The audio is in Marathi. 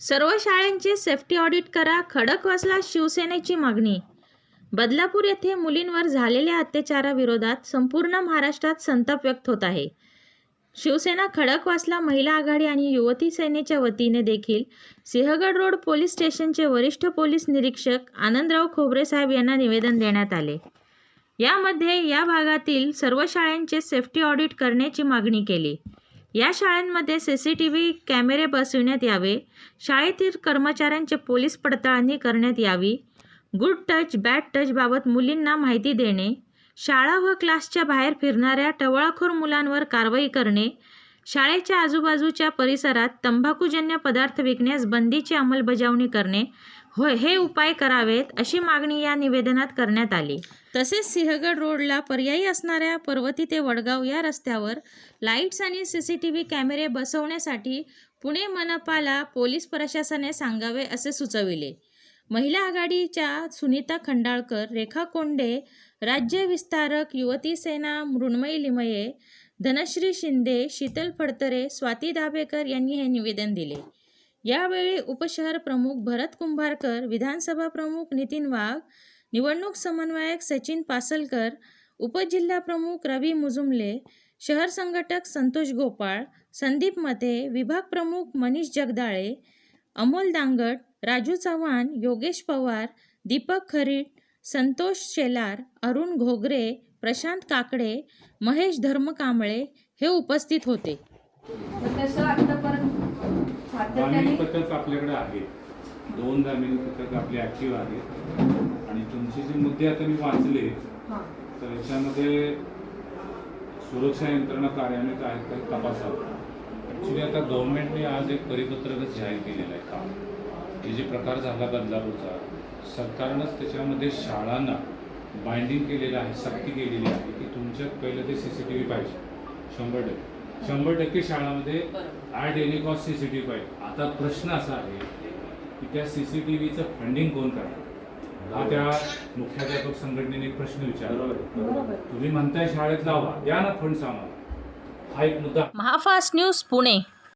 सर्व शाळांचे सेफ्टी ऑडिट करा खडकवासला शिवसेनेची मागणी. बदलापूर येथे मुलींवर झालेल्या अत्याचाराविरोधात संपूर्ण महाराष्ट्रात संताप व्यक्त होत आहे. शिवसेना खडकवासला महिला आघाडी आणि युवती सेनेच्या वतीने देखील. सिंहगड रोड पोलीस स्टेशनचे वरिष्ठ पोलीस निरीक्षक आनंदराव खोबरे साहेब यांना निवेदन देण्यात आले. यामध्ये या भागातील सर्व शाळांचे सेफ्टी ऑडिट करण्याची मागणी केली. या शाळांमध्ये सी सी टी व्ही कॅमेरे बसविण्यात यावे. शाळेतील कर्मचाऱ्यांचे पोलीस पडताळणी करण्यात यावी. गुड टच बॅड टचबाबत मुलींना माहिती देणे. शाळा व क्लासच्या बाहेर फिरणाऱ्या टवळखोर मुलांवर कारवाई करणे. शाळेच्या आजूबाजूच्या परिसरात तंबाखूजन्य पदार्थ विकण्यास बंदीची अंमलबजावणी करणे होय हे उपाय करावेत अशी मागणी या निवेदनात करण्यात आली. तसेच सिंहगड रोडला पर्यायी असणाऱ्या पर्वती ते वडगाव या रस्त्यावर लाईट्स आणि सी सी टी व्ही कॅमेरे बसवण्यासाठी पुणे मनपाला पोलीस प्रशासनाने सांगावे असे सुचविले. महिला आघाडीच्या सुनीता खंडाळकर रेखा कोंडे राज्य विस्तारक युवती सेना मृण्मयी लिमये धनश्री शिंदे शीतल फडतरे स्वाती दाभेकर यांनी हे निवेदन दिले. यावेळी उपशहर प्रमुख भरत कुंभारकर विधानसभा प्रमुख नितीन वाघ निवडणूक समन्वयक सचिन पासलकर उपजिल्हा प्रमुख रवी मुजुमले शहर संघटक संतोष गोपाळ संदीप मते विभाग प्रमुख मनीष जगदाळे अमोल दांगट राजू चव्हाण योगेश पवार दीपक खरीट संतोष शेलार अरुण घोगरे प्रशांत काकडे महेश धर्मकांबळे हे उपस्थित होते. तसं आतापर्यंत सातत्याने ग्रामीण पथक आपल्याकडे आहे. दोन ग्रामीण पथक आपले ऍक्टिव्ह आहेत. आणि तुमचे जे मुद्दे आता मी वाचले हां. तर याच्यामध्ये सुरक्षा यंत्रणा कार्यान्वित आहेत काही तपासावं. ॲक्च्युली आता गव्हर्नमेंटने आज एक परिपत्रकच जाहीर केलेलं आहे. का हे जे प्रकार झाला बदलापूरचा सरकारनंच त्याच्यामध्ये शाळांना बाइंडिंग केलेलं आहे सक्ती केलेली आहे की तुमच्यात पहिलं ते सी सी टी व्ही पाहिजे. शंभर टक्के. शंभर टक्के शाळामध्ये at any cost C C T V पाहिजे. आता प्रश्न असा आहे की त्या सी सी टी व्हीचं फंडिंग कोण करणार? हा त्या मुख्याध्यापक संघटनेने एक प्रश्न विचारला. बरोबर. तुम्ही म्हणताय शाळेत लावा द्या ना फंड्स आम्हाला. हा एक मुद्दा. महाफास्ट न्यूज पुणे.